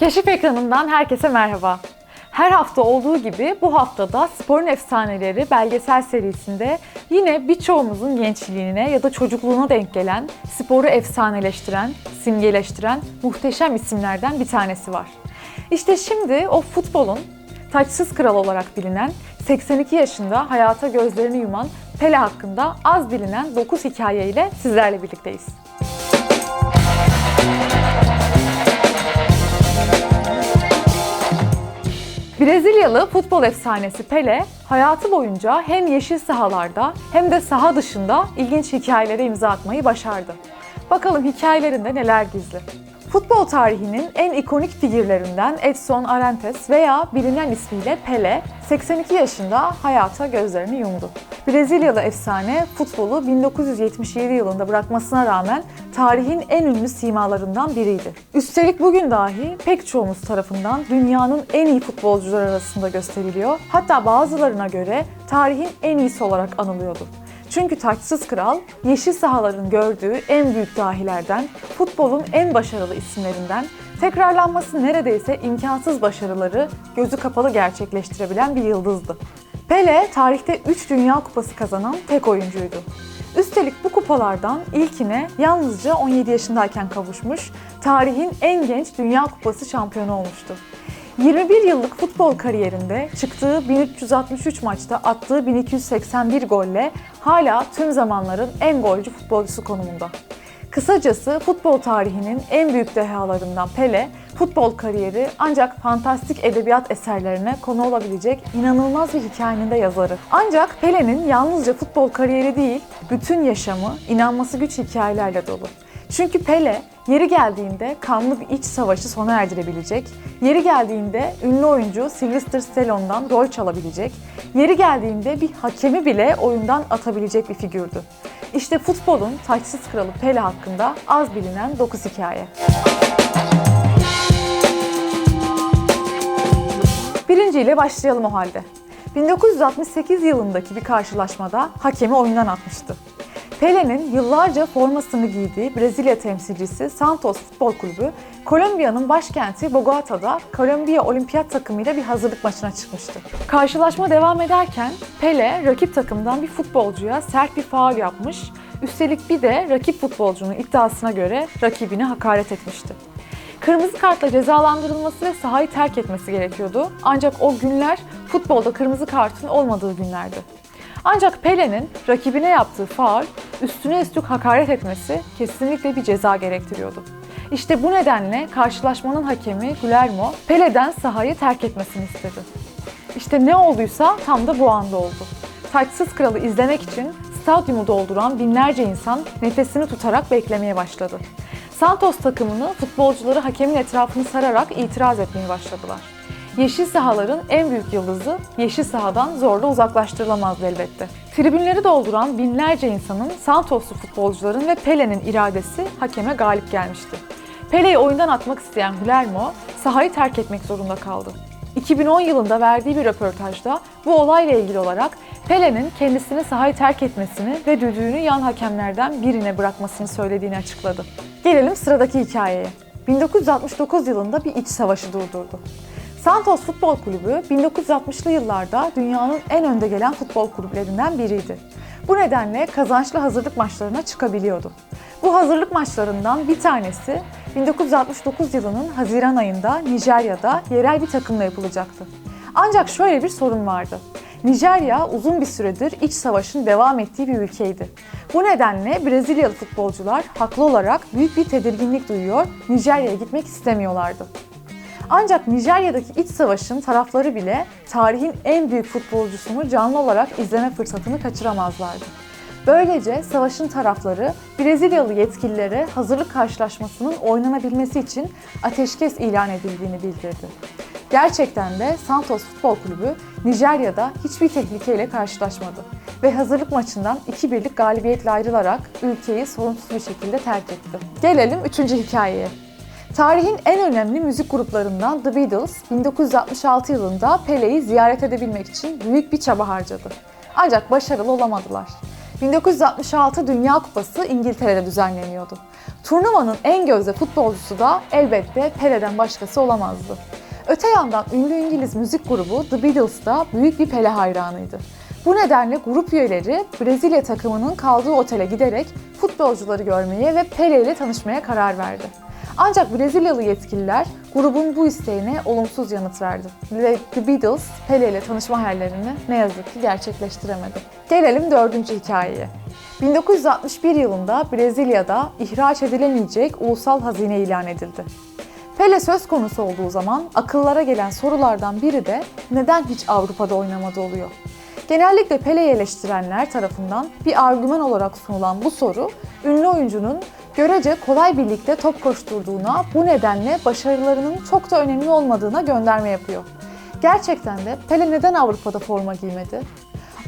Keşif ekranından herkese merhaba. Her hafta olduğu gibi bu haftada Sporun Efsaneleri belgesel serisinde yine birçoğumuzun gençliğine ya da çocukluğuna denk gelen, sporu efsaneleştiren, simgeleştiren muhteşem isimlerden bir tanesi var. İşte şimdi o futbolun taçsız kral olarak bilinen 82 yaşında hayata gözlerini yuman Pele hakkında az bilinen 9 hikayeyle sizlerle birlikteyiz. Brezilyalı futbol efsanesi Pele, hayatı boyunca hem yeşil sahalarda hem de saha dışında ilginç hikayelere imza atmayı başardı. Bakalım hikayelerinde neler gizli. Futbol tarihinin en ikonik figürlerinden Edson Arantes veya bilinen ismiyle Pele, 82 yaşında hayata gözlerini yumdu. Brezilyalı efsane futbolu 1977 yılında bırakmasına rağmen tarihin en ünlü simalarından biriydi. Üstelik bugün dahi pek çoğumuz tarafından dünyanın en iyi futbolcular arasında gösteriliyor. Hatta bazılarına göre tarihin en iyisi olarak anılıyordu. Çünkü taçsız kral, yeşil sahaların gördüğü en büyük dahilerden, futbolun en başarılı isimlerinden, tekrarlanması neredeyse imkansız başarıları gözü kapalı gerçekleştirebilen bir yıldızdı. Pele, tarihte 3 Dünya Kupası kazanan tek oyuncuydu. Üstelik bu kupalardan ilkine yalnızca 17 yaşındayken kavuşmuş, tarihin en genç Dünya Kupası şampiyonu olmuştu. 21 yıllık futbol kariyerinde çıktığı 1363 maçta attığı 1281 golle hala tüm zamanların en golcü futbolcusu konumunda. Kısacası futbol tarihinin en büyük dehalarından Pele, futbol kariyeri ancak fantastik edebiyat eserlerine konu olabilecek inanılmaz bir hikayenin de yazarı. Ancak Pele'nin yalnızca futbol kariyeri değil, bütün yaşamı inanması güç hikayelerle dolu. Çünkü Pele yeri geldiğinde kanlı bir iç savaşı sona erdirebilecek, yeri geldiğinde ünlü oyuncu Sylvester Stallone'dan rol çalabilecek, yeri geldiğinde bir hakemi bile oyundan atabilecek bir figürdü. İşte futbolun taçsız kralı Pele hakkında az bilinen 9 hikaye. Birinciyle başlayalım o halde. 1968 yılındaki bir karşılaşmada hakemi oyundan atmıştı. Pele'nin yıllarca formasını giydiği Brezilya temsilcisi Santos Futbol Kulübü, Kolombiya'nın başkenti Bogota'da Kolombiya olimpiyat takımıyla bir hazırlık maçına çıkmıştı. Karşılaşma devam ederken Pele rakip takımdan bir futbolcuya sert bir faul yapmış, üstelik bir de rakip futbolcunun iddiasına göre rakibine hakaret etmişti. Kırmızı kartla cezalandırılması ve sahayı terk etmesi gerekiyordu. Ancak o günler futbolda kırmızı kartın olmadığı günlerdi. Ancak Pele'nin rakibine yaptığı faul, üstüne üstlük hakaret etmesi kesinlikle bir ceza gerektiriyordu. İşte bu nedenle karşılaşmanın hakemi Guillermo, Pele'den sahayı terk etmesini istedi. İşte ne olduysa tam da bu anda oldu. Taçsız kralı izlemek için stadyumu dolduran binlerce insan nefesini tutarak beklemeye başladı. Santos takımını futbolcuları hakemin etrafını sararak itiraz etmeye başladılar. Yeşil sahaların en büyük yıldızı yeşil sahadan zorla uzaklaştırılamaz elbette. Tribünleri dolduran binlerce insanın Santoslu futbolcuların ve Pele'nin iradesi hakeme galip gelmişti. Pele'yi oyundan atmak isteyen Guillermo sahayı terk etmek zorunda kaldı. 2010 yılında verdiği bir röportajda bu olayla ilgili olarak Pele'nin kendisini sahayı terk etmesini ve düdüğünü yan hakemlerden birine bırakmasını söylediğini açıkladı. Gelelim sıradaki hikayeye. 1969 yılında bir iç savaşı durdurdu. Santos Futbol Kulübü 1960'lı yıllarda dünyanın en önde gelen futbol kulüplerinden biriydi. Bu nedenle kazançlı hazırlık maçlarına çıkabiliyordu. Bu hazırlık maçlarından bir tanesi 1969 yılının Haziran ayında Nijerya'da yerel bir takımla yapılacaktı. Ancak şöyle bir sorun vardı. Nijerya uzun bir süredir iç savaşın devam ettiği bir ülkeydi. Bu nedenle Brezilyalı futbolcular haklı olarak büyük bir tedirginlik duyuyor, Nijerya'ya gitmek istemiyorlardı. Ancak Nijerya'daki iç savaşın tarafları bile tarihin en büyük futbolcusunu canlı olarak izleme fırsatını kaçıramazlardı. Böylece savaşın tarafları Brezilyalı yetkililere hazırlık karşılaşmasının oynanabilmesi için ateşkes ilan edildiğini bildirdi. Gerçekten de Santos Futbol Kulübü Nijerya'da hiçbir tehlikeyle karşılaşmadı ve hazırlık maçından 2-1'lik galibiyetle ayrılarak ülkeyi sorunsuz bir şekilde terk etti. Gelelim 3. hikayeye. Tarihin en önemli müzik gruplarından The Beatles 1966 yılında Pele'yi ziyaret edebilmek için büyük bir çaba harcadı. Ancak başarılı olamadılar. 1966 Dünya Kupası İngiltere'de düzenleniyordu. Turnuvanın en gözde futbolcusu da elbette Pele'den başkası olamazdı. Öte yandan ünlü İngiliz müzik grubu The Beatles da büyük bir Pele hayranıydı. Bu nedenle grup üyeleri Brezilya takımının kaldığı otele giderek futbolcuları görmeye ve Pele ile tanışmaya karar verdi. Ancak Brezilyalı yetkililer grubun bu isteğine olumsuz yanıt verdi. Ve The Beatles Pele ile tanışma hayallerini ne yazık ki gerçekleştiremedi. Gelelim dördüncü hikayeye. 1961 yılında Brezilya'da ihraç edilemeyecek ulusal hazine ilan edildi. Pele söz konusu olduğu zaman akıllara gelen sorulardan biri de neden hiç Avrupa'da oynamadı oluyor. Genellikle Pele'yi eleştirenler tarafından bir argüman olarak sunulan bu soru, ünlü oyuncunun görece kolay birlikte top koşturduğuna, bu nedenle başarılarının çok da önemli olmadığına gönderme yapıyor. Gerçekten de Pele neden Avrupa'da forma giymedi?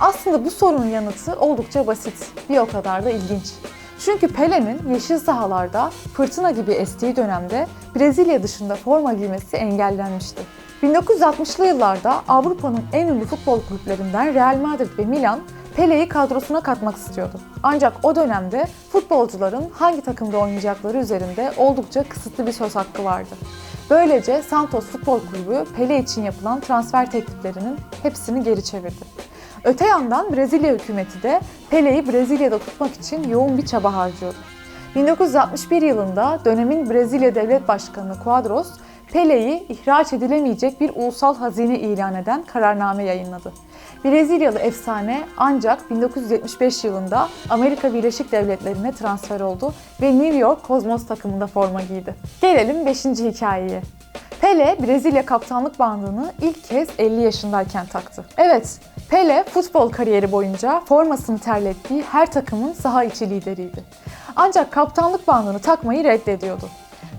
Aslında bu sorunun yanıtı oldukça basit, bir o kadar da ilginç. Çünkü Pele'nin yeşil sahalarda fırtına gibi estiği dönemde Brezilya dışında forma giymesi engellenmişti. 1960'lı yıllarda Avrupa'nın en ünlü futbol kulüplerinden Real Madrid ve Milan Pele'yi kadrosuna katmak istiyordu. Ancak o dönemde futbolcuların hangi takımda oynayacakları üzerinde oldukça kısıtlı bir söz hakkı vardı. Böylece Santos Futbol Kulübü Pele için yapılan transfer tekliflerinin hepsini geri çevirdi. Öte yandan Brezilya hükümeti de Pele'yi Brezilya'da tutmak için yoğun bir çaba harcıyordu. 1961 yılında dönemin Brezilya Devlet Başkanı Quadros, Pele'yi ihraç edilemeyecek bir ulusal hazine ilan eden kararname yayınladı. Brezilyalı efsane ancak 1975 yılında Amerika Birleşik Devletleri'ne transfer oldu ve New York Cosmos takımında forma giydi. Gelelim 5. hikayeye. Pele Brezilya kaptanlık bandını ilk kez 50 yaşındayken taktı. Evet, Pele futbol kariyeri boyunca formasını terlettiği her takımın saha içi lideriydi. Ancak kaptanlık bandını takmayı reddediyordu.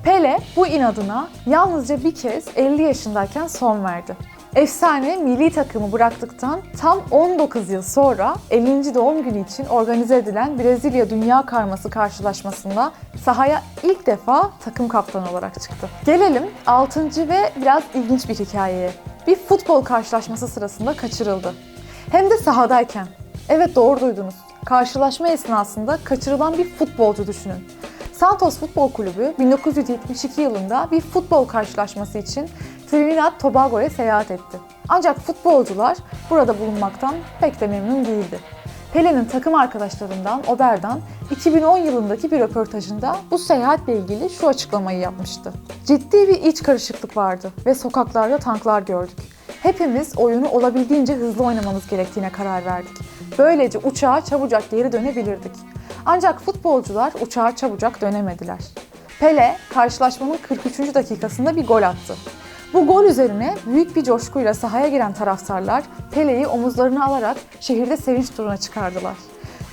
Pele bu inadına yalnızca bir kez 50 yaşındayken son verdi. Efsane milli takımı bıraktıktan tam 19 yıl sonra 50. doğum günü için organize edilen Brezilya Dünya Karması karşılaşmasında sahaya ilk defa takım kaptanı olarak çıktı. Gelelim 6. ve biraz ilginç bir hikayeye. Bir futbol karşılaşması sırasında kaçırıldı. Hem de sahadayken. Evet doğru duydunuz. Karşılaşma esnasında kaçırılan bir futbolcu düşünün. Santos Futbol Kulübü 1972 yılında bir futbol karşılaşması için Trinidad Tobago'ya seyahat etti. Ancak futbolcular burada bulunmaktan pek de memnun değildi. Pele'nin takım arkadaşlarından Ober'dan 2010 yılındaki bir röportajında bu seyahatle ilgili şu açıklamayı yapmıştı. Ciddi bir iç karışıklık vardı ve sokaklarda tanklar gördük. Hepimiz oyunu olabildiğince hızlı oynamamız gerektiğine karar verdik. Böylece uçağa çabucak geri dönebilirdik. Ancak futbolcular uçağa çabucak dönemediler. Pele karşılaşmanın 43. dakikasında bir gol attı. Bu gol üzerine büyük bir coşkuyla sahaya giren taraftarlar Pele'yi omuzlarına alarak şehirde sevinç turuna çıkardılar.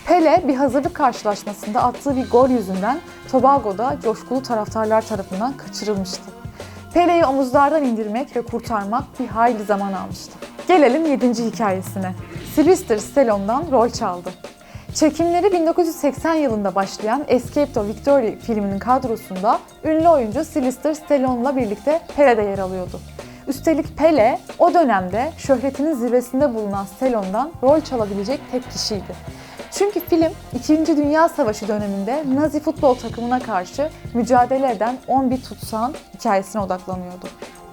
Pele bir hazırlık karşılaşmasında attığı bir gol yüzünden Tobago'da coşkulu taraftarlar tarafından kaçırılmıştı. Pele'yi omuzlardan indirmek ve kurtarmak bir hayli zaman almıştı. Gelelim 7. hikayesine. Sylvester Stallone'dan rol çaldı. Çekimleri 1980 yılında başlayan Escape to Victory filminin kadrosunda ünlü oyuncu Sylvester Stallone'la birlikte Pele'de yer alıyordu. Üstelik Pele o dönemde şöhretinin zirvesinde bulunan Stallone'dan rol çalabilecek tek kişiydi. Çünkü film 2. Dünya Savaşı döneminde Nazi futbol takımına karşı mücadele eden 11 tutsağın hikayesine odaklanıyordu.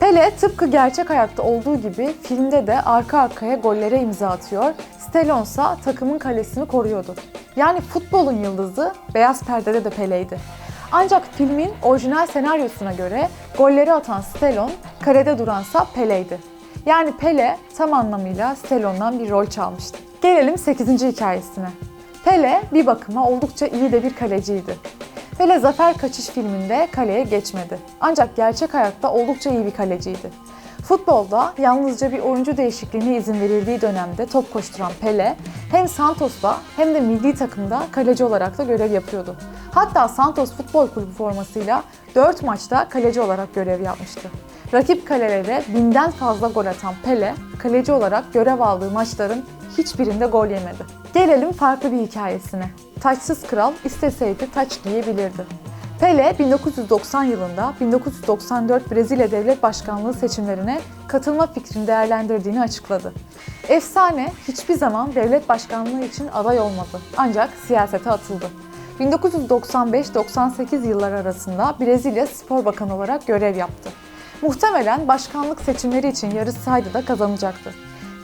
Pele tıpkı gerçek hayatta olduğu gibi filmde de arka arkaya gollere imza atıyor, Stallone ise takımın kalesini koruyordu. Yani futbolun yıldızı beyaz perdede de Pele'ydi. Ancak filmin orijinal senaryosuna göre golleri atan Stallone, karede duransa Pele'ydi. Yani Pele tam anlamıyla Stallone'dan bir rol çalmıştı. Gelelim 8. hikayesine. Pele bir bakıma oldukça iyi de bir kaleciydi. Pele Zafer Kaçış filminde kaleye geçmedi. Ancak gerçek hayatta oldukça iyi bir kaleciydi. Futbolda yalnızca bir oyuncu değişikliğine izin verildiği dönemde top koşturan Pele hem Santos'ta hem de milli takımda kaleci olarak da görev yapıyordu. Hatta Santos Futbol Kulübü formasıyla 4 maçta kaleci olarak görev yapmıştı. Rakip kalelere binden fazla gol atan Pele, kaleci olarak görev aldığı maçların hiçbirinde gol yemedi. Gelelim farklı bir hikayesine. Taçsız kral isteseydi taç giyebilirdi. Pele 1990 yılında 1994 Brezilya Devlet Başkanlığı seçimlerine katılma fikrini değerlendirdiğini açıkladı. Efsane hiçbir zaman devlet başkanlığı için aday olmadı. Ancak siyasete atıldı. 1995-98 yıllar arasında Brezilya Spor Bakanı olarak görev yaptı. Muhtemelen başkanlık seçimleri için yarışsaydı da kazanacaktı.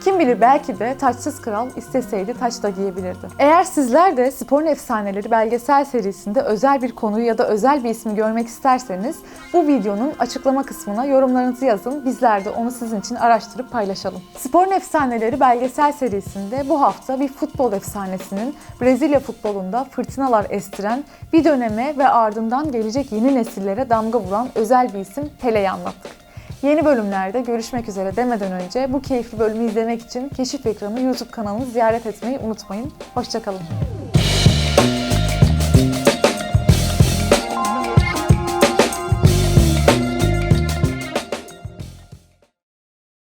Kim bilir belki de taçsız kral isteseydi taç da giyebilirdi. Eğer sizler de Sporun Efsaneleri belgesel serisinde özel bir konuyu ya da özel bir ismi görmek isterseniz bu videonun açıklama kısmına yorumlarınızı yazın. Bizler de onu sizin için araştırıp paylaşalım. Sporun Efsaneleri belgesel serisinde bu hafta bir futbol efsanesinin Brezilya futbolunda fırtınalar estiren bir döneme ve ardından gelecek yeni nesillere damga vuran özel bir isim Pele'yi anlattık. Yeni bölümlerde görüşmek üzere demeden önce bu keyifli bölümü izlemek için Keşif Ekranı YouTube kanalını ziyaret etmeyi unutmayın. Hoşçakalın.